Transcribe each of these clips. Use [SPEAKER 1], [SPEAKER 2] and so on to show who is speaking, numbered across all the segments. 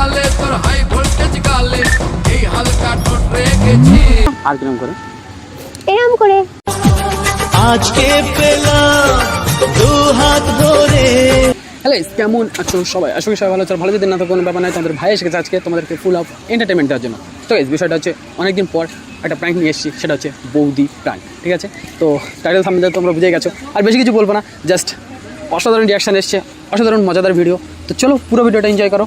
[SPEAKER 1] গালে তোর high voltage গালে। এই হালকা ঠোঁট রেখেছি।
[SPEAKER 2] আর কিরম করে?
[SPEAKER 3] এরম করে।
[SPEAKER 4] আজকে পেলাম দু হাত ভরে।
[SPEAKER 2] হ্যালো কেমন আছো সবাই? আসলে সবাই ভালো আছো। ভালো যদি না তো কোনো ব্যাপার নাই। তোমাদের ভাই এসে গেছে আজকে তোমাদেরকে ফুল অফ এন্টারটেনমেন্ট দেওয়ার জন্য। তো এই বিষয়টা হচ্ছে অনেকদিন পর একটা প্র্যাঙ্ক নিয়ে এসেছি সেটা হচ্ছে বৌদি প্র্যাঙ্ক ঠিক আছে? তো টাইটেল সামনে তোমরা বুঝে গেছো। আর বেশি কিছু বলব না জাস্ট অসাধারণ রিয়াকশান এসছে অসাধারণ মজাদার ভিডিও তো চলো পুরো ভিডিওটা এনজয় করো।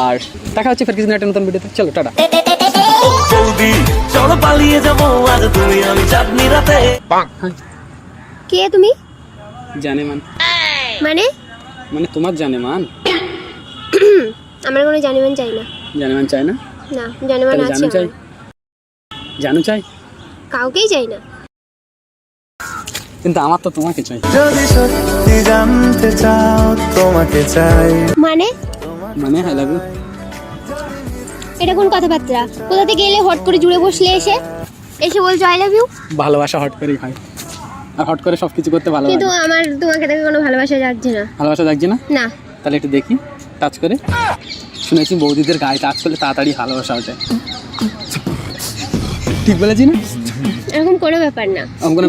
[SPEAKER 2] আর দেখা হচ্ছে ফের কিছুদিন একটা নতুন ভিডিওতে চলো টাটা।
[SPEAKER 4] চলো পালিয়ে যাব আজ তুমি আমি চাঁদনি রাতে।
[SPEAKER 3] কে তুমি?
[SPEAKER 2] জানে মান?
[SPEAKER 3] মানে
[SPEAKER 2] মানে তোমার জানে মান
[SPEAKER 3] আমার কোনো জানিমান চাই না।
[SPEAKER 2] জানে মান চায় না?
[SPEAKER 3] না জানিমান
[SPEAKER 2] তাহলে
[SPEAKER 3] আছে
[SPEAKER 2] জানো চাই। জানো চাই?
[SPEAKER 3] কাউকেই চাই না।
[SPEAKER 2] কিন্তু আমার তো তোমাকে চাই।
[SPEAKER 4] যদি সত্যি জানতে চাও তোমাকে চাই।
[SPEAKER 3] মানে?
[SPEAKER 2] মানে হাই লাভ ইউ
[SPEAKER 3] এটা কোন কথাবার্তা? কোথাতে গেলে হট করে জুড়ে বসলে এসে? এসে বলছো আই লাভ ইউ
[SPEAKER 2] ভালোবাসা হট করেই হয়। আর হট করে সব কিছু করতে ভালো
[SPEAKER 3] কিন্তু আমার তোমাকে দেখে কোনো ভালোবাসা যাচ্ছে না।
[SPEAKER 2] ভালোবাসা লাগছে না?
[SPEAKER 3] না।
[SPEAKER 2] তাহলে একটু দেখি টাচ করে। শুনেছি বৌদিদের গায়ে টাচ করলে তাড়াতাড়ি ভালোবাসা ওঠে। ঠিক বলেছি না?
[SPEAKER 3] এরকম কোনো ব্যাপার না।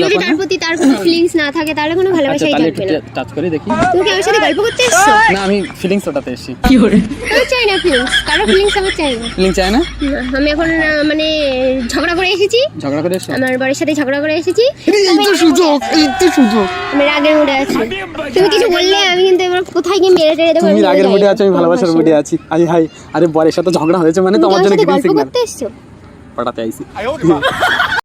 [SPEAKER 3] যদি তার প্রতি তার কোনো ফিলিংস না থাকে তাহলে কোনো
[SPEAKER 2] আচ্ছা
[SPEAKER 3] ভালোবাসাই থাকবে না।
[SPEAKER 2] টাচ করে দেখি।
[SPEAKER 3] তুমি কি আমার সাথে গল্প করতে এসছো?
[SPEAKER 2] না আমি ফিলিংস ওটাতে এসেছি।
[SPEAKER 3] আমি চাই না ফিলিংস কারও ফিলিংস আমার চাই না।
[SPEAKER 2] ফিলিং চায় না?
[SPEAKER 3] আমি এখন মানে ঝগড়া করে এসেছি।
[SPEAKER 2] ঝগড়া করে এসো
[SPEAKER 3] আমার বরের সাথে ঝগড়া করে এসেছি।
[SPEAKER 2] এই তো সুযোগ এই তো সুযোগ।
[SPEAKER 3] আমি রাগের মুডে আছি। তুমি কিছু বললে আমি কিন্তু এবার কোথায় গিয়ে মেরে টেরে দেবো
[SPEAKER 2] তুমি রাগের মুডে আছো আমি ভালোবাসার
[SPEAKER 3] ভালোবাসি
[SPEAKER 2] মুডে আছি। আরে হাই আরে বরের সাথে ঝগড়া হয়েছে মানে তোমার জন্য গ্রিন
[SPEAKER 3] গল্প
[SPEAKER 2] সিগন্যাল
[SPEAKER 3] করতে এসছো?
[SPEAKER 2] পটাতে আইছি।